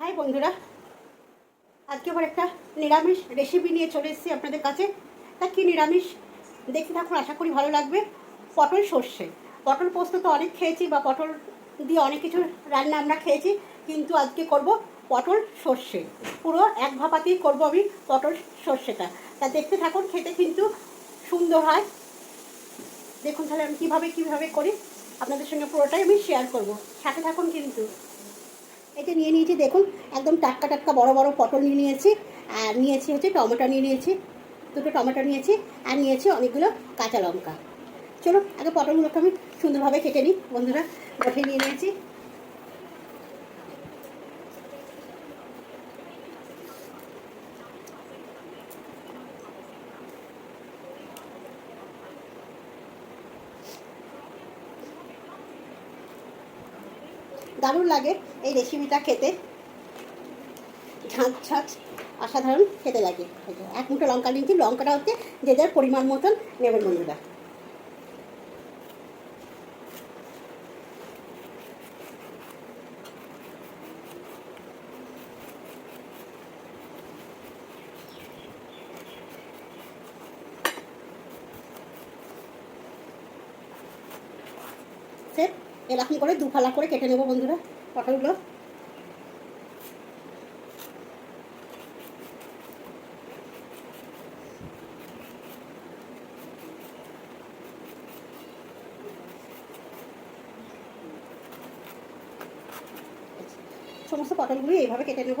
High বন্ধুরা, আজকে আবার একটা নিরামিষ রেসিপি নিয়ে চলে এসেছি আপনাদের কাছে। তা কী নিরামিষ? দেখতে থাকুন, আশা করি ভালো লাগবে। পটল সর্ষে। পটল পোস্ত তো অনেক খেয়েছি বা পটল দিয়ে অনেক কিছু রান্না আমরা খেয়েছি, কিন্তু আজকে করব পটল সর্ষে। পুরো এক ভাপাতেই করব আমি পটল সর্ষেটা। তা দেখতে থাকুন, খেতে কিন্তু সুন্দর হয়। দেখুন তাহলে আমি কীভাবে কীভাবে করি, আপনাদের সঙ্গে পুরোটাই আমি শেয়ার করব। সাথে থাকুন কিন্তু। এটা নিয়ে নিয়েছি, দেখুন, একদম টাটকা টাটকা বড় বড় পটল নিয়ে নিয়েছি, আর নিয়েছি হচ্ছে টমেটো নিয়ে নিয়েছি, দুটো টমেটো নিয়েছি, আর নিয়েছি অনেকগুলো কাঁচা লঙ্কা। চলো আগে পটলগুলোকে আমি সুন্দরভাবে কেটে নিই, বন্ধুরা বসে নিয়ে নিয়েছি। দারুণ লাগে। এই রেসিপিটা খেতে ঝাঁঝ ঝাঁঝ অসাধারণ খেতে লাগে। এক মুঠো লঙ্কা নিয়েছি, লঙ্কাটা হচ্ছে যে যার পরিমাণ মতন নেবেন বন্ধুরা। এরকম করে দু ফালা করে কেটে নেব বন্ধুরা। পটলগুলো সমস্ত পটলগুলো এইভাবে কেটে নেব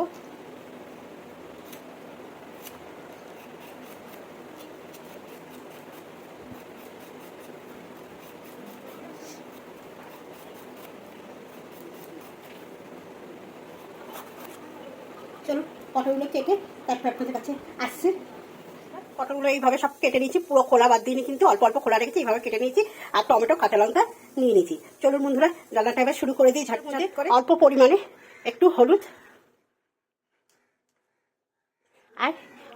চলো পটলগুলো কেটে তারপর আপনাদের কাছে আসছে। পটলগুলো এইভাবে সব কেটে নিয়েছি পুরো খোলা বাদ দিয়ে কিন্তু অল্প অল্প খোলা রেখেছি এইভাবে কেটে নিয়েছি। আর টমেটো কাঁচা লঙ্কা নিয়ে নিয়েছি। চলুন বন্ধুরা রান্নাটা এবার শুরু করে দিই ঝাটঝাট করে। অল্প পরিমাণে একটু হলুদ আর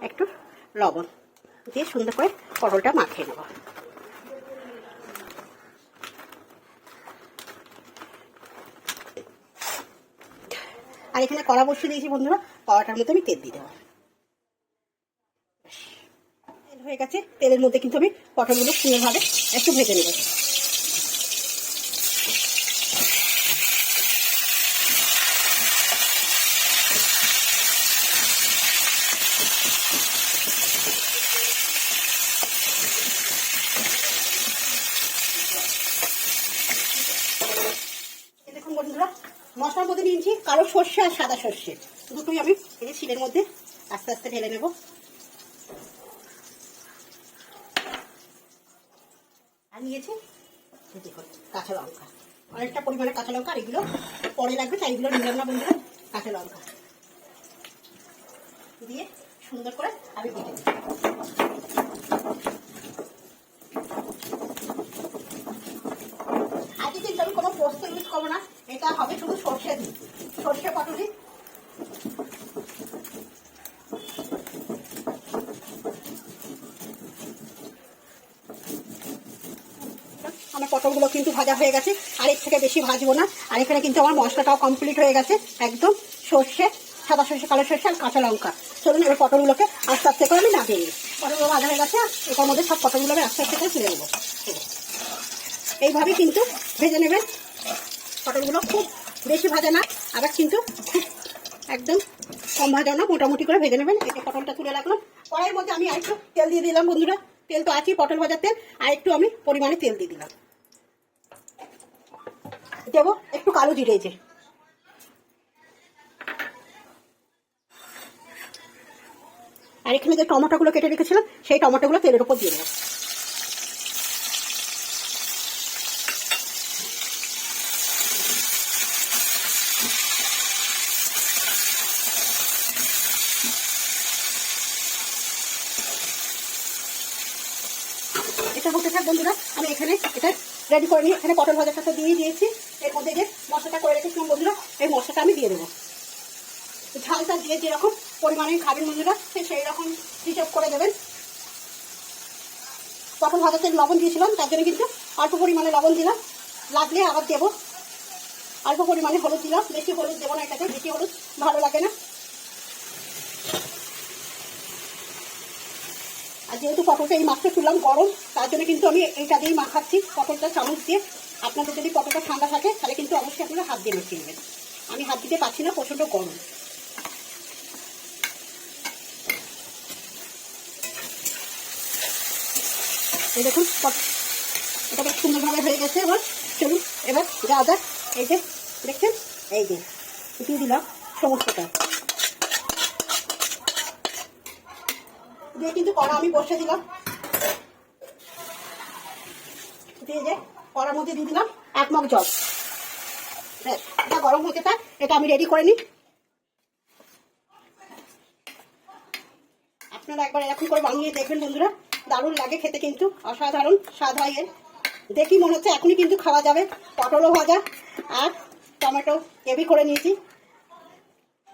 একটু লবণ দিয়ে সুন্দর করে পটলটা মাখিয়ে নেব। আর এখানে কড়া বসিয়ে দিয়েছি বন্ধুরা কড়াটার মধ্যে আমি তেল দিয়ে দেবো। তেল হয়ে গেছে। তেলের মধ্যে কিন্তু আমি পটলগুলো সুন্দরভাবে একটু ভেজে নেব এই দেখুন বন্ধুরা মশলার মধ্যে নিয়েছি, কালো সর্ষে আর সাদা সর্ষে। দুটোই আমি এই শিলের মধ্যে আস্তে আস্তে ঢেলে নেব। আর নিয়েছি কাঁচা লঙ্কা। অনেকটা পরিমাণে কাঁচা লঙ্কা, আর এগুলো পরে লাগবে, তাই এগুলো নিলাম না বন্ধুরা, কাঁচা লঙ্কা। দিয়ে সুন্দর করে আমি কেটে আজকে কিন্তু আমি কোনো পোস্ত ইউজ করব না। এটা হবে শুধু সর্ষে দিই সর্ষে পটলি আমার পটলগুলো কিন্তু ভাজা হয়ে গেছে। আর এর থেকে বেশি ভাজবো না। আর এখানে কিন্তু আমার মশলাটাও কমপ্লিট হয়ে গেছে। একদম সর্ষে, সাদা সর্ষে, কালো সর্ষে আর কাঁচা লঙ্কা। চলুন এবার পটলগুলোকে আস্তে আস্তে করে আমি নামিয়ে নিই। পটলগুলো ভাজা হয়ে গেছে এটার মধ্যে সব পটলগুলোকে আস্তে আস্তে করে তুলে নেব। এইভাবে কিন্তু ভেজে নেবেন। পটলগুলো খুব বেশি ভাজা না, আবার কিন্তু একদম কম ভাজা না, মোটামুটি করে ভেজে নেবেন। এই পটলটা তুলে রাখলাম। কড়াইয়ের মধ্যে আমি আরেকটু তেল দিয়ে দিলাম, বন্ধুরা। তেল তো আছেই, পটল ভাজার তেল। আর একটু আমি পরিমাণে তেল দিয়ে দিলাম। দেবো একটু কালো জিরে যে। আর এখানে যে টমেটোগুলো কেটে রেখেছিলাম, সেই টমেটোগুলো তেলের উপর দিয়ে দেবো। হতে থাক বন্ধুরা, আমি এখানে এটা রেডি করে নিই এখানে পটল ভাজার সাথে দিয়ে দিয়েছি। এর মধ্যে যে মশলাটা করে রেখেছিলাম বন্ধুরা, এই মশলাটা আমি দিয়ে দেবো। ঝালটা দিয়ে যেরকম পরিমাণে খাবেন বন্ধুরা সেই রকম হিসাব করে দেবেন। পটল ভাজাতে লবণ দিয়েছিলাম, তার জন্য কিন্তু অল্প পরিমাণে লবণ দিলাম। লাগলে আবার দেবো। অল্প পরিমাণে হলুদ দিলাম, বেশি হলুদ দেবো না এটাতে, বেশি হলুদ ভালো লাগে না। আর যেহেতু পটলটা এই মাছটা তুললাম গরম, তার জন্য কিন্তু আমি এইটা দিয়েই মাখাচ্ছি পটলটা চামচ দিয়ে। আপনাদের যদি পটলটা ঠান্ডা থাকে, তাহলে কিন্তু অবশ্যই আপনারা হাত দিয়ে মাখিয়ে নেবেন। আমি হাত দিতে পারছি না, প্রচণ্ড গরম। এই দেখুন এটা বেশ সুন্দরভাবে হয়ে গেছে এবার। চলুন, এবার যা যা, এই যে, দেখছেন? এই যে দিয়ে দিলাম সমস্তটা। দিয়ে কিন্তু কড়া আমি বসে দিলাম। দিয়ে যে কড়ার মধ্যে দিয়ে দিলাম এক মগ জল। ব্যাস, এটা গরম হতে থাক এটা আমি রেডি করে নিই। আপনারা একবার এরকম করে বানিয়ে দেখবেন বন্ধুরা দারুণ লাগে খেতে কিন্তু অসাধারণ স্বাদ হয় এর। দেখি মনে হচ্ছে এখনই কিন্তু খাওয়া যাবে পটলও ভাজা আর টমেটো গ্রেভি করে নিয়েছি।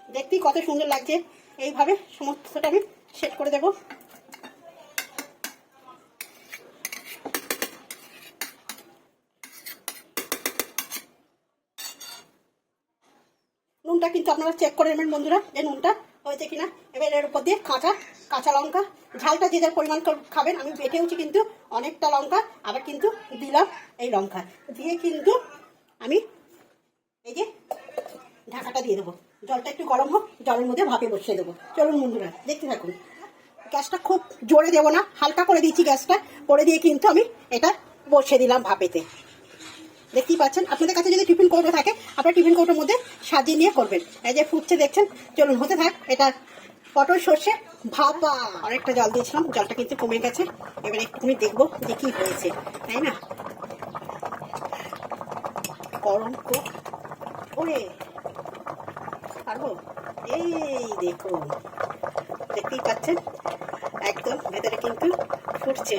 দেখতেই কত সুন্দর লাগছে এইভাবে সমস্তটা আমি সেট করে দেবো নুনটা কিন্তু আপনারা চেক করে নেবেন বন্ধুরা, যে নুনটা হয়েছে কিনা। এবার এর উপর দিয়ে কাঁচা কাঁচা লঙ্কা, ঝালটা যে যার পরিমাণ খাবেন, আমি বেটেওছি কিন্তু অনেকটা লঙ্কা, আবার কিন্তু দিলাম এই লঙ্কা। দিয়ে কিন্তু আমি এই যে ঢাকাটা দিয়ে দেবো। জলটা একটু গরম হোক, জলের মধ্যে ভাপে বসিয়ে দেবো। চলুন বন্ধুরা, দেখতে থাকুন। গ্যাসটা খুব জোরে দেবো না, হালকা করে দিচ্ছি গ্যাসটা, করে দিয়ে কিন্তু আমি এটা বসিয়ে দিলাম ভাপেতে। দেখতেই পাচ্ছেন, আপনাদের কাছে যদি টিফিন কৌটো থাকে, আপনার টিফিন কৌটোর মধ্যে সাজিয়ে নিয়ে করবেন। এই যে ফুটছে, দেখছেন? চলুন, হতে থাক, এটা পটল সর্ষে ভাপা। অনেকটা জল দিয়েছিলাম, জলটা কিন্তু কমে গেছে। এবার একটুখানি দেখব যে কি হয়েছে, তাই না? গরম খুব ওরে পারব এই দেখুন, দেখতেই পাচ্ছেন? একদম ভেতরে কিন্তু ফুটছে।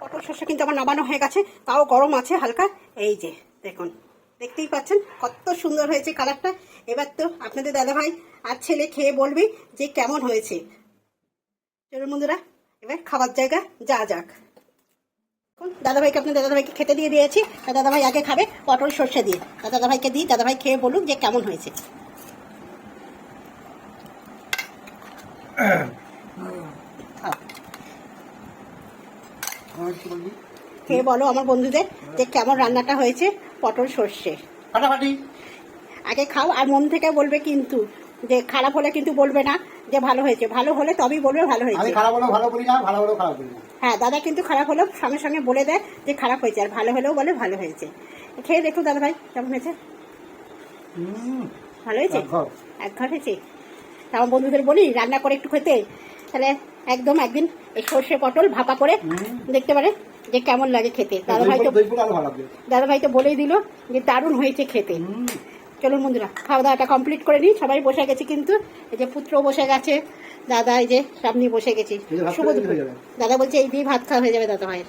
পটল শস্য কিন্তু আমার নামানো হয়ে গেছে, তাও গরম আছে হালকা। এই যে, দেখুন, দেখতেই পাচ্ছেন? কত সুন্দর হয়েছে কালারটা এবার তো আপনাদের দাদাভাই আর ছেলে খেয়ে বলবি যে কেমন হয়েছে। চলুন বন্ধুরা, এবার খাবার জায়গা যা যাক। দাদাভাইকে আপনার দাদাভাইকে খেতে দিয়ে দিয়েছি। দাদাভাই আগে খাবে পটল সর্ষে দিয়ে। দাদাভাইকে দিই, দাদাভাই খেয়ে বলুক যে কেমন হয়েছে। খেয়ে বলো আমার বন্ধুদের যে কেমন রান্নাটা হয়েছে? পটল সর্ষে। ফাটাফাটি। আগে খাও আর মন থেকে বলবে কিন্তু যে খারাপ হলে কিন্তু বলবে না যে ভালো হয়েছে। ভালো হলে তবেই বলবে ভালো আমি হয়েছে খারাপ হলেও ভালো বলি না ভালো হলেও খারাপ বলি না। হ্যাঁ দাদা কিন্তু খারাপ হলেও সঙ্গে সঙ্গে বলে দেয় যে খারাপ হয়েছে আর ভালো হলেও বলে ভালো হয়েছে। খেয়ে দেখো দাদা ভাই কেমন হয়েছে? ভালো হয়েছে? এক ঘর হয়েছে? তা আমার বন্ধুদের বলি রান্না করে একটু খেতে। তাহলে একদম একদিন এই সর্ষে পটল ভাপা করে দেখতে পারে যে কেমন লাগে খেতে। দাদা ভাই তো দাদা ভাই তো বলেই দিল যে দারুণ হয়েছে খেতে। চলুন বন্ধুরা খাওয়া দাওয়াটা কমপ্লিট করে নিই। সবাই বসে গেছি কিন্তু এই যে পুত্র বসে গেছে দাদা এই যে সামনে বসে গেছি। শুভ। দাদা বলছে এই দিয়ে ভাত খাওয়া হয়ে যাবে দাদা ভাইয়ের।